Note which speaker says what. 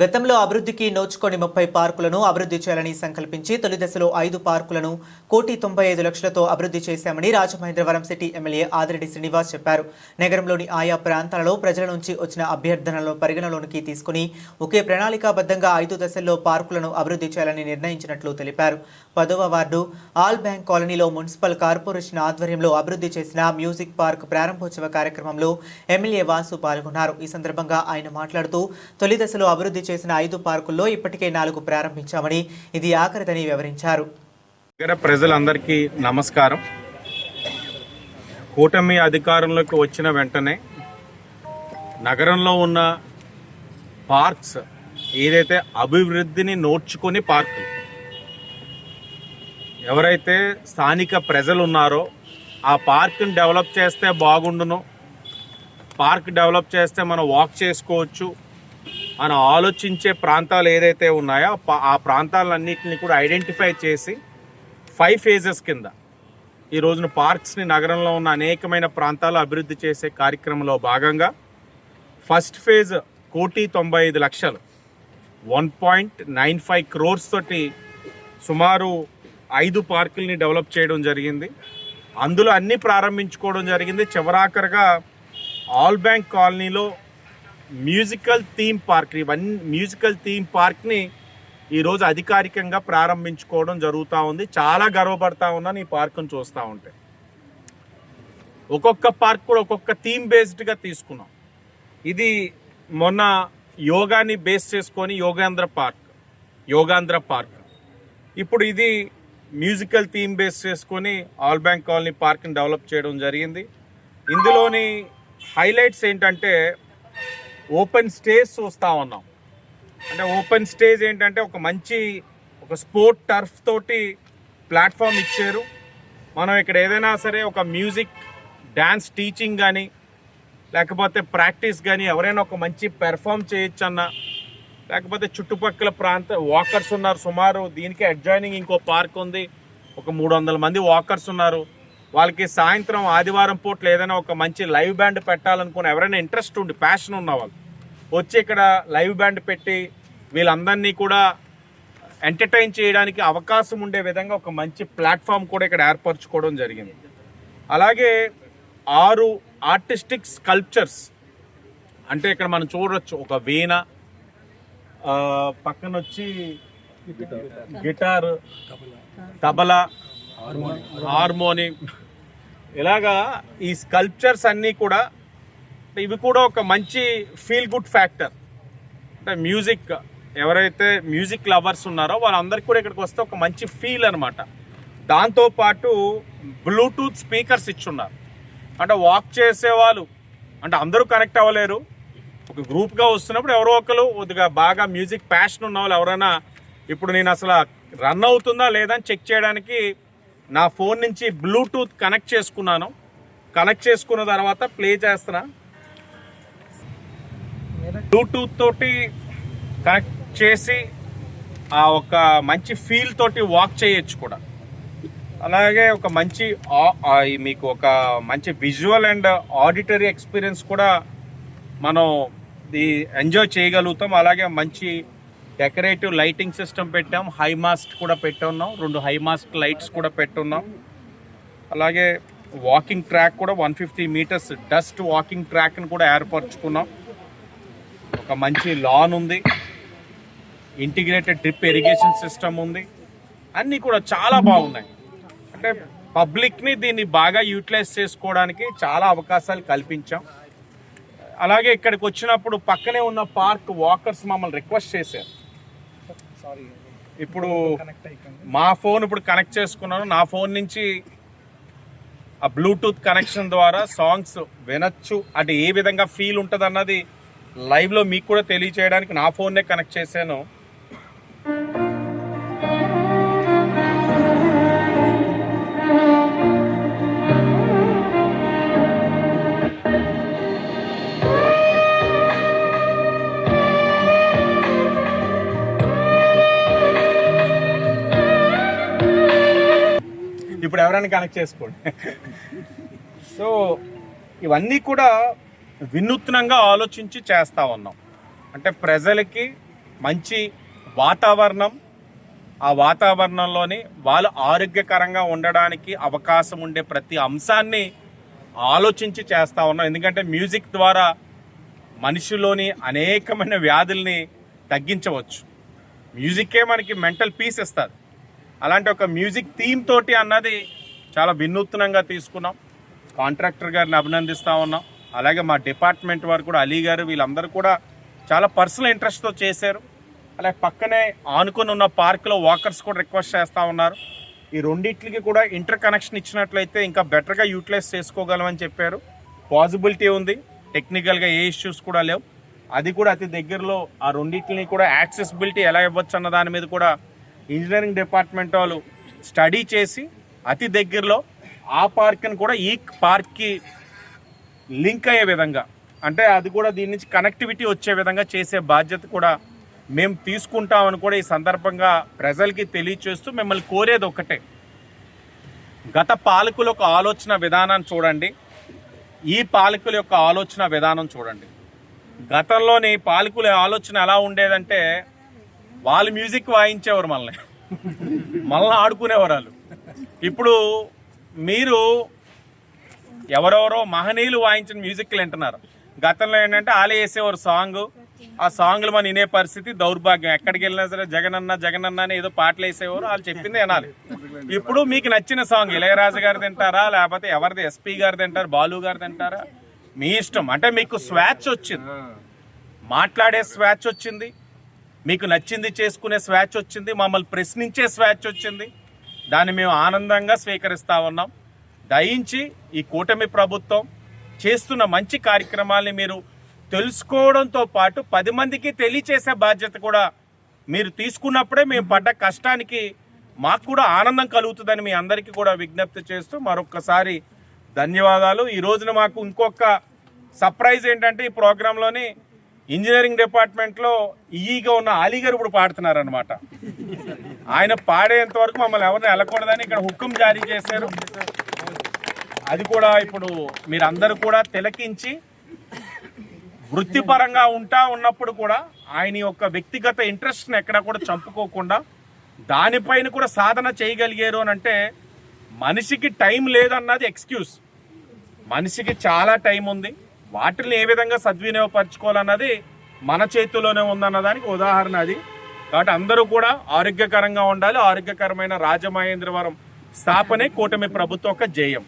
Speaker 1: గతంలో అభివృద్ధికి నోచుకొని ముప్పై పార్కులను అభివృద్ధి చేయాలని సంకల్పించి తొలి దశలో ఐదు పార్కులను కోటి తొంభై ఐదు లక్షలతో అభివృద్ధి చేశామని రాజమహేంద్రవరం సిటీ ఎమ్మెల్యే ఆదిరెడ్డి శ్రీనివాస్ చెప్పారు. నగరంలోని ఆయా ప్రాంతాలలో ప్రజల నుంచి వచ్చిన అభ్యర్థనలను పరిగణలోనికి తీసుకుని ఒకే ప్రణాళికాబద్ధంగా ఐదు దశల్లో పార్కులను అభివృద్ధి చేయాలని నిర్ణయించినట్లు తెలిపారు. పదవ వార్డు ఆల్ బ్యాంక్ కాలనీలో మున్సిపల్ కార్పొరేషన్ ఆధ్వర్యంలో అభివృద్ధి చేసిన మ్యూజిక్ పార్క్ ప్రారంభోత్సవ కార్యక్రమంలో ఎమ్మెల్యే వాసు పాల్గొన్నారు. ఈ సందర్భంగా ఆయన మాట్లాడుతూ తొలి దశలో అభివృద్ధి చేసిన ఐదు పార్కుల్లో ఇప్పటికే నాలుగు ప్రారంభించామని ఇది ఆఖరిదని వివరించారు.
Speaker 2: నగర ప్రజలందరికీ నమస్కారం. కూటమి అధికారంలోకి వచ్చిన వెంటనే నగరంలో ఉన్న పార్క్స్ ఏదైతే అభివృద్ధిని నోడ్చుకొని పార్కులు ఎవరైతే స్థానిక ప్రజలు ఉన్నారో ఆ పార్క్ని డెవలప్ చేస్తే బాగుండును. పార్క్ డెవలప్ చేస్తే మనం వాక్ చేసుకోవచ్చు. మనం ఆలోచించే ప్రాంతాలు ఏదైతే ఉన్నాయో ఆ ప్రాంతాలన్నింటిని ప్రాంతాలన్నింటినీ కూడా ఐడెంటిఫై చేసి ఫైవ్ ఫేజెస్ కింద ఈ రోజున పార్క్స్ని నగరంలో ఉన్న అనేకమైన ప్రాంతాలు అభివృద్ధి చేసే కార్యక్రమంలో భాగంగా ఫస్ట్ ఫేజ్ కోటి తొంభై ఐదు లక్షలు. One point nine five crores తోటి సుమారు ఐదు పార్కుల్ని డెవలప్ చేయడం జరిగింది. అందులో అన్నీ ప్రారంభించుకోవడం జరిగింది. చివరాఖరుగా ఆల్ బ్యాంక్ కాలనీలో మ్యూజికల్ థీమ్ పార్క్ ఇవన్నీ మ్యూజికల్ థీమ్ పార్క్ని ఈరోజు అధికారికంగా ప్రారంభించుకోవడం జరుగుతూ ఉంది. చాలా గర్వపడతా ఉన్నాను ఈ పార్కును చూస్తూ ఉంటే. ఒక్కొక్క పార్క్ కూడా ఒక్కొక్క థీమ్ బేస్డ్గా తీసుకున్నాం. ఇది మొన్న యోగాని బేస్ చేసుకొని యోగాంధ్ర పార్క్ యోగాంధ్ర పార్క్. ఇప్పుడు ఇది మ్యూజికల్ థీమ్ బేస్ చేసుకొని ఆల్ బ్యాంక్ కాలనీ పార్క్ని డెవలప్ చేయడం జరిగింది. ఇందులోని హైలైట్స్ ఏంటంటే ఓపెన్ స్టేజ్ చూస్తూ ఉన్నాం. అంటే ఓపెన్ స్టేజ్ ఏంటంటే ఒక మంచి ఒక స్పోర్ట్ టర్ఫ్ తోటి ప్లాట్ఫామ్ ఇచ్చారు. మనం ఇక్కడ ఏదైనా సరే ఒక మ్యూజిక్ డ్యాన్స్ టీచింగ్ కానీ లేకపోతే ప్రాక్టీస్ కానీ ఎవరైనా ఒక మంచి పెర్ఫామ్ చేయొచ్చు అన్న లేకపోతే చుట్టుపక్కల ప్రాంత వాకర్స్ ఉన్నారు సుమారు దీనికి అడ్జాయినింగ్ ఇంకో పార్క్ ఉంది. ఒక మూడు వందల మంది వాకర్స్ ఉన్నారు. వాళ్ళకి సాయంత్రం ఆదివారం పూట్ల ఏదైనా ఒక మంచి లైవ్ బ్యాండ్ పెట్టాలనుకుని ఎవరైనా ఇంట్రెస్ట్ ఉండి ప్యాషన్ ఉన్న వాళ్ళు వచ్చి ఇక్కడ లైవ్ బ్యాండ్ పెట్టి వీళ్ళందరినీ కూడా ఎంటర్టైన్ చేయడానికి అవకాశం ఉండే విధంగా ఒక మంచి ప్లాట్ఫామ్ కూడా ఇక్కడ ఏర్పరచుకోవడం జరిగింది. అలాగే ఆరు ఆర్టిస్టిక్ స్కల్ప్చర్స్ అంటే ఇక్కడ మనం చూడొచ్చు ఒక వీణ పక్కన వచ్చి గిటార్ తబలా హార్మోని. ఇలాగా ఈ స్కల్ప్చర్స్ అన్నీ కూడా ఇవి కూడా ఒక మంచి ఫీల్ గుడ్ ఫ్యాక్టర్ అంటే మ్యూజిక్ ఎవరైతే మ్యూజిక్ లవర్స్ ఉన్నారో వాళ్ళందరికీ కూడా ఇక్కడికి వస్తే ఒక మంచి ఫీల్ అనమాట దాంతోపాటు బ్లూటూత్ స్పీకర్స్ ఇచ్చున్నారు. అంటే వాక్ చేసే వాళ్ళు అంటే అందరూ కనెక్ట్ అవ్వలేరు. ఒక గ్రూప్గా వస్తున్నప్పుడు ఎవరో ఒకరు కొద్దిగా బాగా మ్యూజిక్ ప్యాషన్ ఉన్న వాళ్ళు ఎవరైనా ఇప్పుడు నేను అసలు రన్ అవుతుందా లేదా అని చెక్ చేయడానికి నా ఫోన్ నుంచి బ్లూటూత్ కనెక్ట్ చేసుకున్నాను. కనెక్ట్ చేసుకున్న తర్వాత ప్లే చేస్తున్నా. బ్లూటూత్ తోటి కనెక్ట్ చేసి ఆ ఒక మంచి ఫీల్ తోటి వాక్ చేయొచ్చు కూడా. అలాగే ఒక మంచి ఆ- మీకు ఒక మంచి విజువల్ అండ్ ఆడిటరీ ఎక్స్పీరియన్స్ కూడా మనం ఈ ఎంజాయ్ చేయగలుగుతాం. అలాగే మంచి డెకరేటివ్ లైటింగ్ సిస్టమ్ పెట్టాం. హై మాస్ట్ కూడా పెట్టున్నాం. రెండు హై మాస్ట్ లైట్స్ కూడా పెట్టున్నాం. అలాగే వాకింగ్ ట్రాక్ కూడా one fifty metres dust walking ట్రాక్ని కూడా ఏర్పరచుకున్నాం. ఒక మంచి లాన్ ఉంది. ఇంటిగ్రేటెడ్ డ్రిప్ ఇరిగేషన్ సిస్టమ్ ఉంది. అన్నీ కూడా చాలా బాగున్నాయి. అంటే పబ్లిక్ని దీన్ని బాగా యూటిలైజ్ చేసుకోవడానికి చాలా అవకాశాలు కల్పించాం. అలాగే ఇక్కడికి వచ్చినప్పుడు పక్కనే ఉన్న పార్క్ వాకర్స్ మమ్మల్ని రిక్వెస్ట్ చేశారు. ఇప్పుడు మా ఫోన్ ఇప్పుడు కనెక్ట్ చేసుకున్నాను. నా ఫోన్ నుంచి ఆ బ్లూటూత్ కనెక్షన్ ద్వారా సాంగ్స్ వినొచ్చు. అది ఏ విధంగా ఫీల్ ఉంటుంది అన్నది లైవ్లో మీకు కూడా తెలియచేయడానికి నా ఫోన్నే కనెక్ట్ చేశాను. ఇప్పుడు ఎవరైనా కనెక్ట్ చేసుకోండి. సో ఇవన్నీ కూడా వినూత్నంగా ఆలోచించి చేస్తా ఉన్నాం. అంటే ప్రజలకి మంచి వాతావరణం ఆ వాతావరణంలోని వాళ్ళు ఆరోగ్యకరంగా ఉండడానికి అవకాశం ఉండే ప్రతి అంశాన్ని ఆలోచించి చేస్తా ఉన్నాం. ఎందుకంటే మ్యూజిక్ ద్వారా మనిషిలోని అనేకమైన వ్యాధుల్ని తగ్గించవచ్చు. మ్యూజిక్కే మనకి మెంటల్ పీస్ ఇస్తుంది. అలాంటి ఒక మ్యూజిక్ థీమ్ తోటి అన్నది చాలా వినూత్నంగా తీసుకున్నాం. కాంట్రాక్టర్ గారిని అభినందిస్తూ ఉన్నాం. అలాగే మా డిపార్ట్మెంట్ వారు కూడా అలీ గారు వీళ్ళందరూ కూడా చాలా పర్సనల్ ఇంట్రెస్ట్తో చేశారు. అలాగే పక్కనే ఆనుకొని ఉన్న పార్క్లో వాకర్స్ కూడా రిక్వెస్ట్ చేస్తూ ఉన్నారు. ఈ రెండింటికి కూడా ఇంటర్ కనెక్షన్ ఇచ్చినట్లయితే ఇంకా బెటర్గా యూటిలైజ్ చేసుకోగలమని చెప్పారు. పాసిబిలిటీ ఉంది. టెక్నికల్గా ఏ ఇష్యూస్ కూడా లేవు. అది కూడా అతి దగ్గరలో ఆ రెండింటిని కూడా యాక్సెసిబిలిటీ ఎలా ఇవ్వచ్చు అన్న దాని మీద కూడా ఇంజనీరింగ్ డిపార్ట్మెంట్ వాళ్ళు స్టడీ చేసి అతి దగ్గరలో ఆ పార్క్ని కూడా ఈ పార్క్కి లింక్ అయ్యే విధంగా. అంటే అది కూడా దీని నుంచి కనెక్టివిటీ వచ్చే విధంగా చేసే బాధ్యత కూడా మేము తీసుకుంటామని కూడా ఈ సందర్భంగా ప్రజలకి తెలియచేస్తూ మిమ్మల్ని కోరేది ఒకటే గత పాలకుల యొక్క ఆలోచన విధానాన్ని చూడండి. ఈ పాలకుల యొక్క ఆలోచన విధానం చూడండి. గతంలోని పాలకుల ఆలోచన ఎలా ఉండేదంటే వాళ్ళు మ్యూజిక్ వాయించేవారు మనల్ని. మనల్ని ఆడుకునేవారు వాళ్ళు. ఇప్పుడు మీరు ఎవరెవరో మహనీయులు వాయించిన మ్యూజిక్లు వింటున్నారు. గతంలో ఏంటంటే ఆలే వేసేవారు సాంగ్ ఆ సాంగ్లు మనం వినే పరిస్థితి దౌర్భాగ్యం. ఎక్కడికి వెళ్ళినా సరే జగనన్న జగనన్న అని ఏదో పాటలు వేసేవారు వాళ్ళు చెప్పింది వినాలి. ఇప్పుడు మీకు నచ్చిన సాంగ్ ఇళయరాజు గారు తింటారా? లేకపోతే ఎవరిది? ఎస్పీ గారు తింటారు? బాలు గారు తింటారా? మీ ఇష్టం. అంటే మీకు స్వాచ్ వచ్చింది. మాట్లాడే స్వాచ్ వచ్చింది. మీకు నచ్చింది చేసుకునే స్వాచ్ వచ్చింది. మమ్మల్ని ప్రశ్నించే స్వాచ్ వచ్చింది. దాన్ని మేము ఆనందంగా స్వీకరిస్తా ఉన్నాం. దయించి ఈ కూటమి ప్రభుత్వం చేస్తున్న మంచి కార్యక్రమాల్ని మీరు తెలుసుకోవడంతో పాటు పది మందికి తెలియచేసే బాధ్యత కూడా మీరు తీసుకున్నప్పుడే మేము పడ్డ కష్టానికి మాకు కూడా ఆనందం కలుగుతుందని మీ అందరికీ కూడా విజ్ఞప్తి చేస్తూ మరొక్కసారి ధన్యవాదాలు. ఈ రోజున మాకు ఇంకొక సర్ప్రైజ్ ఏంటంటే ఈ ప్రోగ్రాంలోని ఇంజనీరింగ్ డిపార్ట్మెంట్లో ఈగా ఉన్న అలీగారు ఇప్పుడు పాడుతున్నారనమాట ఆయన పాడేంత వరకు మమ్మల్ని ఎవరిని వెళ్ళకూడదని ఇక్కడ హుక్కుం జారీ చేశారు. అది కూడా ఇప్పుడు మీరందరూ కూడా తిలకించి వృత్తిపరంగా ఉంటా ఉన్నప్పుడు కూడా ఆయన యొక్క వ్యక్తిగత ఇంట్రెస్ట్ని ఎక్కడ కూడా చంపుకోకుండా దానిపైన కూడా సాధన చేయగలిగారు అని అంటే మనిషికి టైం లేదన్నది ఎక్స్క్యూజ్. మనిషికి చాలా టైం ఉంది. వాటిని ఏ విధంగా సద్వినియోగపరచుకోవాలన్నది మన చేతిలోనే ఉందన్న దానికి ఉదాహరణ అది. కాబట్టి అందరూ కూడా ఆరోగ్యకరంగా ఉండాలి. ఆరోగ్యకరమైన రాజమహేంద్రవరం స్థాపనే కూటమి ప్రభుత్వం యొక్క జయం.